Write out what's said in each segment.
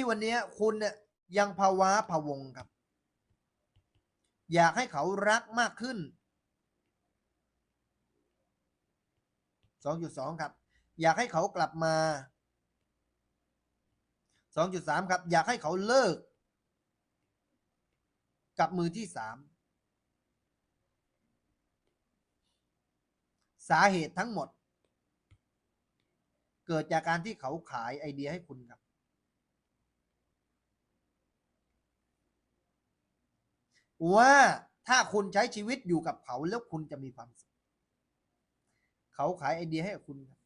ที่วันนี้คุณเนี่ยยังภาวะพะวงครับ อยากให้เขารักมากขึ้น 2.2 ครับ อยากให้เขากลับมา 2.3 ครับ อยากให้เขาเลิก กับมือที่สามสาเหตุทั้งหมด เกิดจากการที่เขาขายไอเดียให้คุณครับ ว่าถ้าคุณใช้ชีวิตอยู่กับเขาแล้วคุณจะมีความสุขเขาขายไอเดียให้กับคุณครับ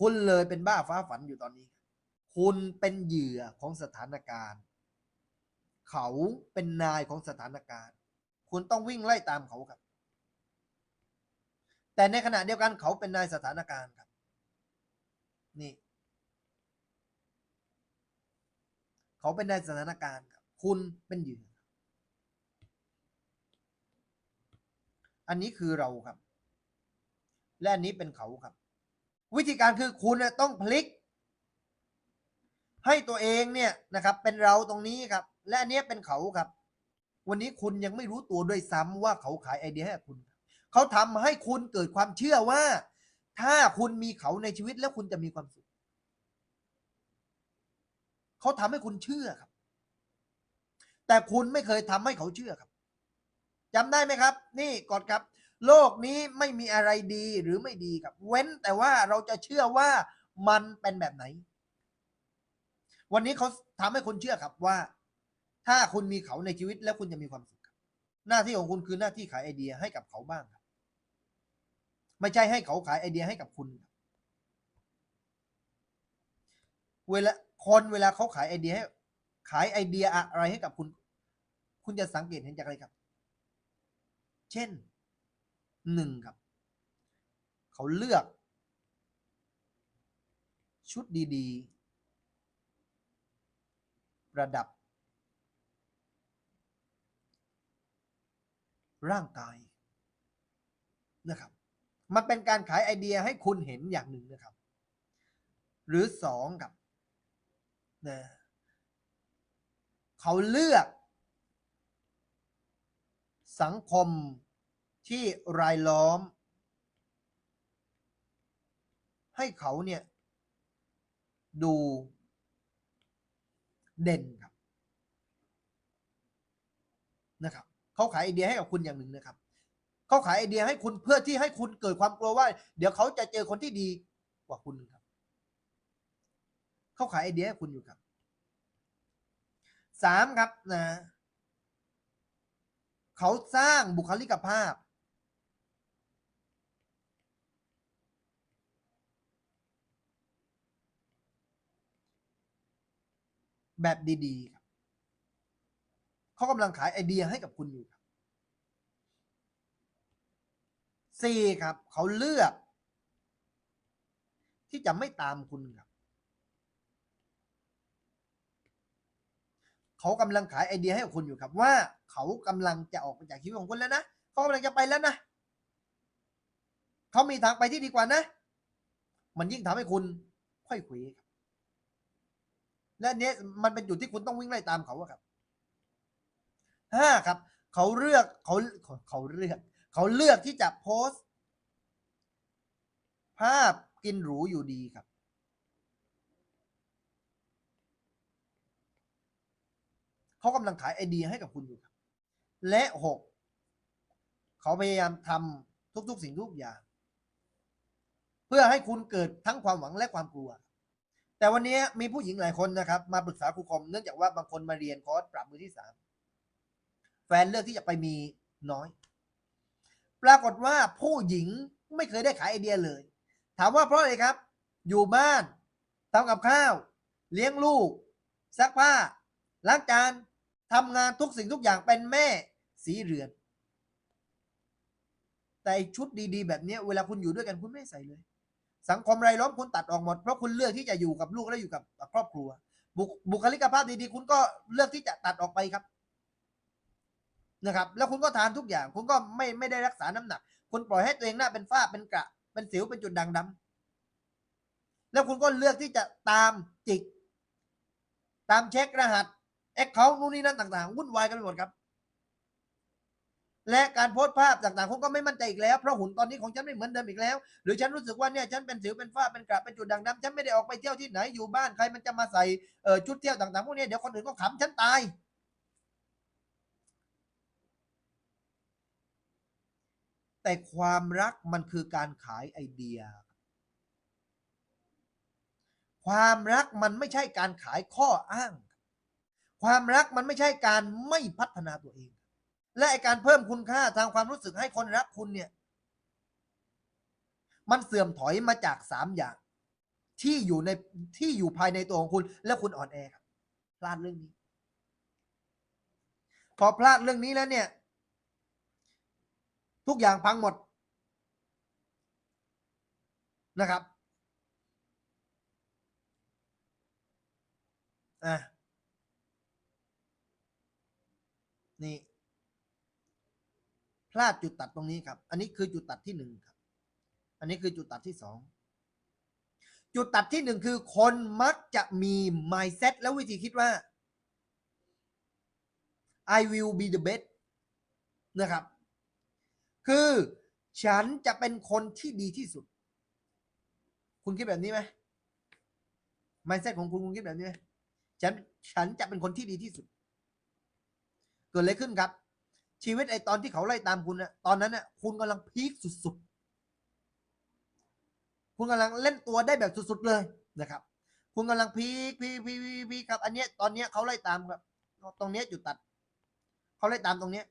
คุณเลยเป็นบ้าฟ้าฝันอยู่ตอนนี้ คุณเป็นเหยื่อของสถานการณ์ เขาเป็นนายของสถานการณ์ คุณต้องวิ่งไล่ตามเขาครับ แต่ในขณะเดียวกันเขาเป็นนายสถานการณ์ครับ นี่ เขาเป็นในสถานการณ์ครับคุณเป็นเหยื่อ อันนี้คือเราครับ และอันนี้เป็นเขาครับ วิธีการคือคุณต้องพลิก ให้ตัวเองเนี่ยนะครับ เป็นเราตรงนี้ครับ และอันนี้เป็นเขาครับ วันนี้คุณยังไม่รู้ตัวด้วยซ้ำว่าเขาขายไอเดียให้คุณ เขาทำให้คุณเกิดความเชื่อว่า ถ้าคุณมีเขาในชีวิตแล้วคุณจะมีความสุข เขาทำให้คุณเชื่อครับ แต่คุณไม่เคยทำให้เขาเชื่อครับจำได้ไหมครับ นี่กดครับ โลกนี้ไม่มีอะไรดีหรือไม่ดีครับ เว้นแต่ว่าเราจะเชื่อว่ามันเป็นแบบไหน วันนี้เขาทำให้คุณเชื่อครับว่า ถ้าคุณมีเขาในชีวิตแล้วคุณจะมีความสุขครับหน้าที่ของคุณคือหน้าที่ขายไอเดียให้กับเขาบ้างครับ ไม่ใช่ให้เขาขายไอเดียให้กับคุณครับเวลา คนเวลาเขาขายไอเดียให้ขายไอเดียอะไรให้กับคุณ คุณจะสังเกตเห็นจากอะไรครับ เช่นหนึ่งครับ เขาเลือก ชุดดีๆ ประดับ ร่างกายนะครับ มันเป็นการขายไอเดียให้คุณเห็นอย่างหนึ่งนะครับ หรือสองครับ นะเขาเลือกสังคมที่รายล้อม ให้เขาเนี่ย ดูเด่นครับนะครับเขาขายไอเดียให้กับคุณอย่างหนึ่งนะครับเขาขายไอเดียให้คุณเพื่อที่ให้คุณเกิดความกลัวว่า เดี๋ยวเขาจะเจอคนที่ดีกว่าคุณครับ เขาขายไอเดียให้คุณอยู่ครับสามครับนะเขาสร้างบุคลิกภาพ แบบดีๆครับเขากำลังขายไอเดียให้กับคุณอยู่ครับสี่ครับ เขาเลือก ที่จะไม่ตามคุณครับ เขากำลังขายไอเดียให้กับคุณอยู่ครับว่าเขากำลังจะออกไปจากชีวิตของคุณแล้วนะเขากำลังจะไปแล้วนะเขามีทางไปที่ดีกว่านะ มันยิ่งทำให้คุณค่อยเขวครับและนเนี้ยมันเป็นจุดที่คุณต้องวิ่งไล่ตามเขาครับห้าครับ เขาเลือกเขาเขาเขาเลือก เขาเลือกที่จะโพสต์ ภาพกินหรูอยู่ดีครับ เขากำลังขายไอเดียให้กับคุณอยู่ครับ และหกเขาพยายามทำทุก ๆ สิ่งทุกอย่าง เพื่อให้คุณเกิดทั้งความหวังและความกลัว แต่วันนี้มีผู้หญิงหลายคนนะครับ มาปรึกษาครูคอมเนื่องจากว่าบางคนมาเรียนคอร์สปรับมือที่สามแฟนเลือกที่จะไปมีน้อย ปรากฏว่าผู้หญิงไม่เคยได้ขายไอเดียเลย ถามว่าเพราะอะไรครับ อยู่บ้านทำกับข้าว เลี้ยงลูกซักผ้าล้างจาน ทำงานทุกสิ่งทุกอย่างเป็นแม่สีเรือน แต่ชุดดีๆ แบบนี้เวลาคุณอยู่ด้วยกันคุณไม่ใส่เลย สังคมไรล้อมคุณตัดออกหมด เพราะคุณเลือกที่จะอยู่กับลูกและอยู่กับครอบครัว บุคบุคลิกภาพดีๆ คุณก็เลือกที่จะตัดออกไปครับนะครับ แล้วคุณก็ทานทุกอย่าง คุณก็ไม่ไม่ได้รักษาน้ำหนัก คุณปล่อยให้ตัวเองหน้าเป็นฝ้าเป็นกระเป็นสิวเป็นจุดด่างดแล้วคุณก็เลือกที่จะตามจิก ตามเช็ครหัส แอคเคาท์นู่นนี่นั่นต่างๆ วุ่นวายกันไปหมดครับ และการโพสต์ภาพต่างๆคุณก็ไม่มั่นใจอีกแล้ว เพราะหุ่นตอนนี้ของฉันไม่เหมือนเดิมอีกแล้ว หรือฉันรู้สึกว่าเนี่ยฉันเป็นสิวเป็นฝ้าเป็นกระเป็นจุดด่างดำฉันไม่ได้ออกไปเที่ยวที่ไหนอยู่บ้านใครมันจะมาใส่เออชุดเที่ยวต่างๆพวกนี้เดี๋ยวคนอื่นก็ขำฉันตายแต่ความรักมันคือการขายไอเดีย ความรักมันไม่ใช่การขายข้ออ้าง ความรักมันไม่ใช่การไม่พัฒนาตัวเอง และไอการเพิ่มคุณค่าทางความรู้สึกให้คนรักคุณเนี่ย มันเสื่อมถอยมาจากสามอย่าง ที่อยู่ในที่อยู่ภายในตัวของคุณ และคุณอ่อนแอครับพลาดเรื่องนี้ พอพลาดเรื่องนี้แล้วเนี่ย ทุกอย่างพังหมดนะครับ อะ นี่พลาดจุดตัดตรงนี้ครับ อันนี้คือจุดตัดที่หนึ่งครับ อันนี้คือจุดตัดที่สองจุดตัดที่หนึ่งคือคนมักจะมี mindset แล้ววิธีคิดว่า I will be the best นะครับ คือฉันจะเป็นคนที่ดีที่สุด คุณคิดแบบนี้ไหม mindset ของคุณคุณคิดแบบนี้ไหมฉันฉันจะเป็นคนที่ดีที่สุด กิดอะไรขึ้นครับ ชีวิตไอตอนที่เขาไล่ตามคุณนะตอนนั้นน่ะคุณกำลังพีคสุดๆ คุณกำลังเล่นตัวได้แบบสุดๆเลยนะครับ คุณกำลังพีคพีคพีคพีคพีครับ อันเนี้ยตอนเนี้ยเขาไล่ตามครับ ตรงเนี้ยจุดตัด เขาไล่ตามตรงเนี้ย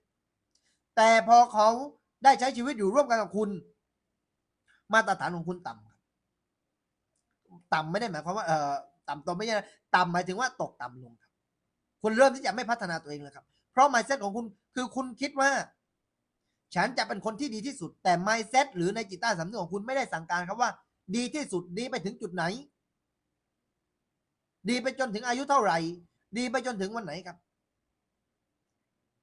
แต่พอเขาได้ใช้ชีวิตอยู่ร่วมกันกับคุณ มาตรฐานของคุณต่ำครับต่ำไม่ได้หมายความว่าเอ่อต่ำตัวไม่ใช่นะต่ำหมายถึงว่าตกต่ำลงครับ คุณเริ่มที่จะไม่พัฒนาตัวเองแล้วครับ เพราะ mindset ของคุณคือคุณคิดว่า ฉันจะเป็นคนที่ดีที่สุด แต่ mindset หรือในจิตใต้สำนึกของคุณไม่ได้สั่งการครับว่า ดีที่สุดดีไปถึงจุดไหน ดีไปจนถึงอายุเท่าไหร่ ดีไปจนถึงวันไหนครับ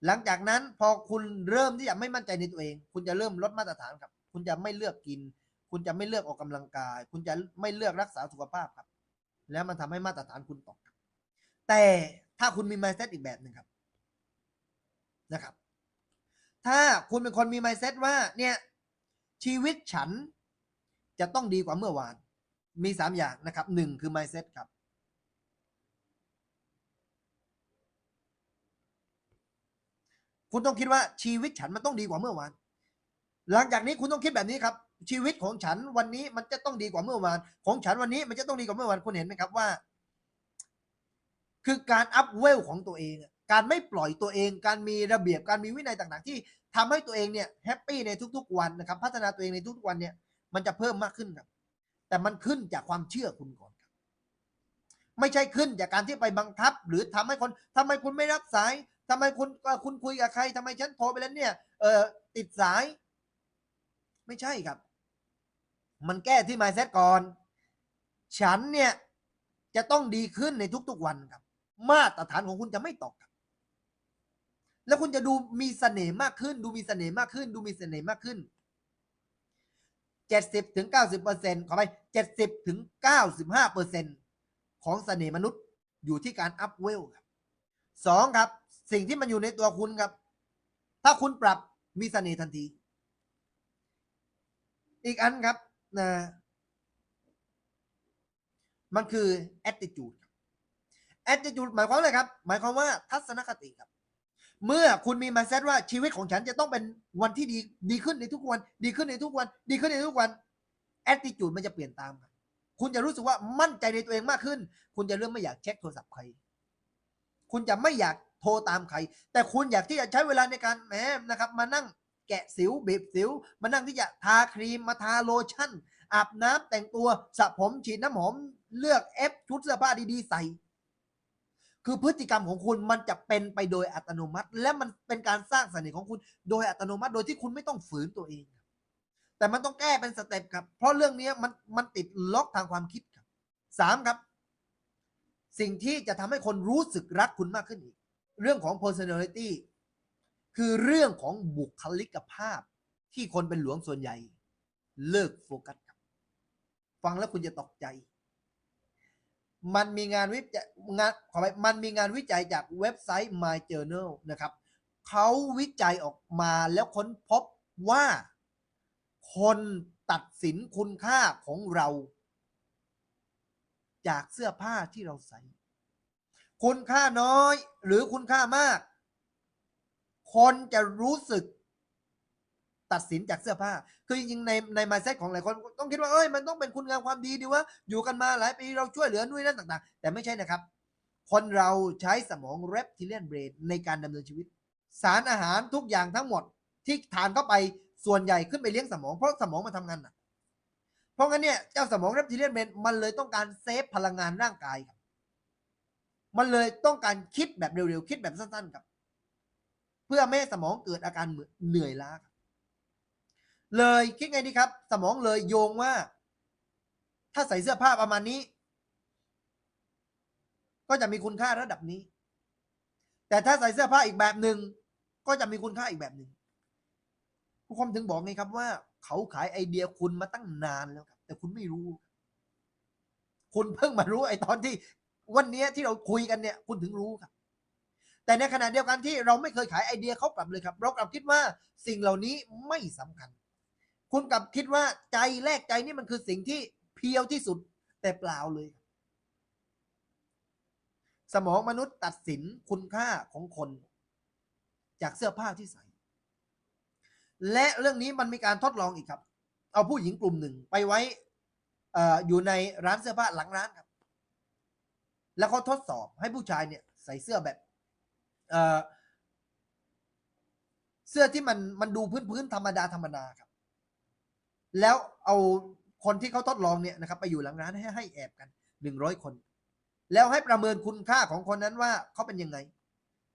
หลังจากนั้นพอคุณเริ่มที่จะไม่มั่นใจในตัวเอง คุณจะเริ่มลดมาตรฐานครับ คุณจะไม่เลือกกิน คุณจะไม่เลือกออกกำลังกาย คุณจะไม่เลือกรักษาสุขภาพครับ แล้วมันทำให้มาตรฐานคุณตกแต่ถ้าคุณมี mindset อีกแบบหนึ่งครับ นะครับ ถ้าคุณเป็นคนมี mindset ว่าเนี่ยชีวิตฉันจะต้องดีกว่าเมื่อวาน มีสามอย่างนะครับหนึ่งคือ mindset ครับคุณต้องคิดว่าชีวิตฉันมันต้องดีกว่าเมื่อวาน หลังจากนี้คุณต้องคิดแบบนี้ครับ ชีวิตของฉันวันนี้มันจะต้องดีกว่าเมื่อวาน ของฉันวันนี้มันจะต้องดีกว่าเมื่อวานคุณเห็นไหมครับว่า คือการอัพเวลของตัวเองอะ การไม่ปล่อยตัวเอง การมีระเบียบการมีวินัยต่างๆ ที่ทำให้ตัวเองเนี่ยแฮปปี้ในทุกๆวันนะครับ พัฒนาตัวเองในทุกๆวันเนี่ยมันจะเพิ่มมากขึ้นครับ แต่มันขึ้นจากความเชื่อคุณก่อนครับ ไม่ใช่ขึ้นจากการที่ไปบังคับ หรือทำให้คนทำไมคุณไม่รับสายทำไมคุณคุณคุยกับใครทำไมฉันโทรไปแล้วเนี่ยเออติดสาย ไม่ใช่ครับ มันแก้ที่ mindset ก่อน ฉันเนี่ยจะต้องดีขึ้นในทุกๆวันครับ มาตรฐานของคุณจะไม่ตกครับ แล้วคุณจะดูมีเสน่ห์มากขึ้น ดูมีเสน่ห์มากขึ้น ดูมีเสน่ห์มากขึ้นเจ็ดสิบถึงเก้าสิบเปอร์เซ็นขอไปเจ็ดสิบถึงเก้าสิบห้าเปอร์เซ็นของเสน่ห์มนุษย์อยู่ที่การอัพเวลครับสองครับ สิ่งที่มันอยู่ในตัวคุณครับ ถ้าคุณปรับมีเสน่ห์ทันที อีกอันครับนะมันคือ attitude attitude หมายความอะไรครับ หมายความว่าทัศนคติครับ เมื่อคุณมี mindset ว่าชีวิตของฉันจะต้องเป็นวันที่ดีดีขึ้นในทุกวัน ดีขึ้นในทุกวัน ดีขึ้นในทุกวัน attitude มันจะเปลี่ยนตามคุณจะรู้สึกว่ามั่นใจในตัวเองมากขึ้น คุณจะเริ่มไม่อยากเช็คโทรศัพท์ใคร คุณจะไม่อยากโทรตามใคร แต่คุณอยากที่จะใช้เวลาในการแหมนะครับ มานั่งแกะสิวบีบสิว มานั่งที่จะทาครีมมาทาโลชั่นอาบน้ำแต่งตัวสระผมฉีดน้ำหอมเลือกเอฟชุดเสื้อผ้าดีๆใส่ คือพฤติกรรมของคุณมันจะเป็นไปโดยอัตโนมัติ และมันเป็นการสร้างเสน่ห์ของคุณโดยอัตโนมัติ โดยที่คุณไม่ต้องฝืนตัวเอง แต่มันต้องแก้เป็นสเต็ปครับ เพราะเรื่องนี้มันมันติดล็อกทางความคิดครับสามครับ สิ่งที่จะทำให้คนรู้สึกรักคุณมากขึ้นอีก เรื่องของ personality คือเรื่องของบุคลิกภาพที่คนเป็นหลวงส่วนใหญ่ เลิกโฟกัสครับ ฟังแล้วคุณจะตกใจ มันมีงานวิจัยงานขอไปมันมีงานวิจัยจากเว็บไซต์ My Journal นะครับเขาวิจัยออกมาแล้วค้นพบว่า คนตัดสินคุณค่าของเรา จากเสื้อผ้าที่เราใส่ คุณค่าน้อยหรือคุณค่ามาก คนจะรู้สึก ตัดสินจากเสื้อผ้า คือจริงๆในในมาเซ็ตของหลายคนต้องคิดว่าเอ้ยมันต้องเป็นคุณงามความดีดีว่าอยู่กันมาหลายปีเราช่วยเหลือนู่นนั่นต่างๆ แต่ไม่ใช่นะครับ คนเราใช้สมอง reptilian brain ในการดำเนินชีวิต สารอาหารทุกอย่างทั้งหมดที่ทานเข้าไปส่วนใหญ่ขึ้นไปเลี้ยงสมองเพราะสมองมันทำงานหนักเพราะงั้นเนี่ยเจ้าสมอง reptilian brain มันเลยต้องการเซฟพลังงานร่างกายครับมันเลยต้องการคิดแบบเร็วๆ คิดแบบสั้นๆครับ เพื่อไม่ให้สมองเกิดอาการเหนื่อยล้าครับ เลยคิดไงดีครับ สมองเลยโยงว่า ถ้าใส่เสื้อผ้าประมาณนี้ ก็จะมีคุณค่าระดับนี้ แต่ถ้าใส่เสื้อผ้าอีกแบบหนึ่งก็จะมีคุณค่าอีกแบบหนึ่งผู้ความถึงบอกไงครับว่า เขาขายไอเดียคุณมาตั้งนานแล้วครับ แต่คุณไม่รู้ คุณเพิ่งมารู้ไอตอนที่วันนี้ที่เราคุยกันเนี่ย คุณถึงรู้ครับ แต่ในขณะเดียวกันที่เราไม่เคยขายไอเดียเขากลับเลยครับ เรากลับคิดว่าสิ่งเหล่านี้ไม่สำคัญ คุณกลับคิดว่าใจแรกใจนี่มันคือสิ่งที่เพียวที่สุด แต่เปล่าเลย สมองมนุษย์ตัดสินคุณค่าของคน จากเสื้อผ้าที่ใส่ และเรื่องนี้มันมีการทดลองอีกครับ เอาผู้หญิงกลุ่มหนึ่งไปไว้อ่ออยู่ในร้านเสื้อผ้าหลังร้านครับ แล้วเขาทดสอบให้ผู้ชายเนี่ย ใส่เสื้อแบบเออเสื้อที่มันมันดูพื้นพื้นๆธรรมดาธรรมดาครับ แล้วเอาคนที่เขาทดลองเนี่ยนะครับไปอยู่หลังร้านให้ให้แอบกันหนึ่งร้อยคน แล้วให้ประเมินคุณค่าของคนนั้นว่าเขาเป็นยังไง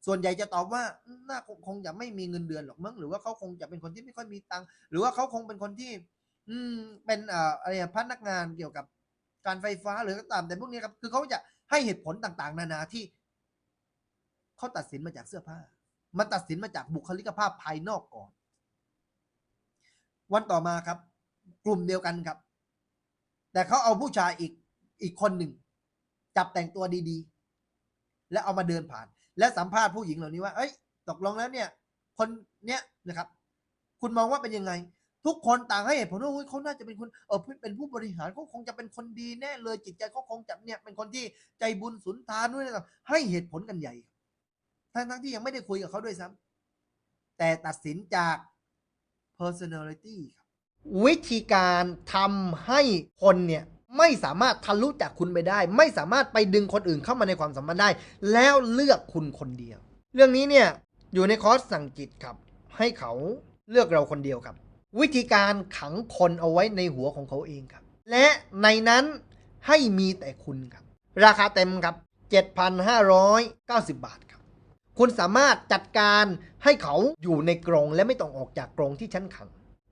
ส่วนใหญ่จะตอบว่าน่าคงจะไม่มีเงินเดือนหรอกมั้งหรือว่าเขาคงจะเป็นคนที่ไม่ค่อยมีตังค์หรือว่าเขาคงเป็นคนที่ อืมเป็นอ่ออะไรพนักงานเกี่ยวกับการไฟฟ้าหรือก็ตามแต่พวกนี้ครับคือเขาจะให้เหตุผลต่างๆ นานาที่เขาตัดสินมาจากเสื้อผ้า มันตัดสินมาจากบุคลิกภาพภายนอกก่อน วันต่อมาครับ กลุ่มเดียวกันครับ แต่เขาเอาผู้ชายอีกอีกคนหนึ่ง จับแต่งตัวดีๆ แล้วเอามาเดินผ่าน และสัมภาษณ์ผู้หญิงเหล่านี้ว่า เอ้ย ตกลงแล้วเนี่ย คนเนี้ยนะครับ คุณมองว่าเป็นยังไง ทุกคนต่างให้เหตุผลว่าเขาน่าจะเป็นคนเออเป็นผู้บริหารเขาคงจะเป็นคนดีแน่เลยจิตใจเขาคงจะเนี่ยเป็นคนที่ใจบุญสุนทานด้วยนะครับให้เหตุผลกันใหญ่ทั้งทั้งๆที่ยังไม่ได้คุยกับเขาด้วยซ้ำแต่ตัดสินจาก personality ครับ วิธีการทำให้คนเนี่ยไม่สามารถทะลุจากคุณไปได้ ไม่สามารถไปดึงคนอื่นเข้ามาในความสัมพันธ์ได้ แล้วเลือกคุณคนเดียว เรื่องนี้เนี่ยอยู่ในคอร์สสั่งจิตครับ ให้เขาเลือกเราคนเดียวครับ วิธีการขังคนเอาไว้ในหัวของเขาเองครับ และในนั้นให้มีแต่คุณครับ ราคาเต็มครับ 7,590 บาทครับ คุณสามารถจัดการให้เขาอยู่ในกรงและไม่ต้องออกจากกรงที่ชั้นขัง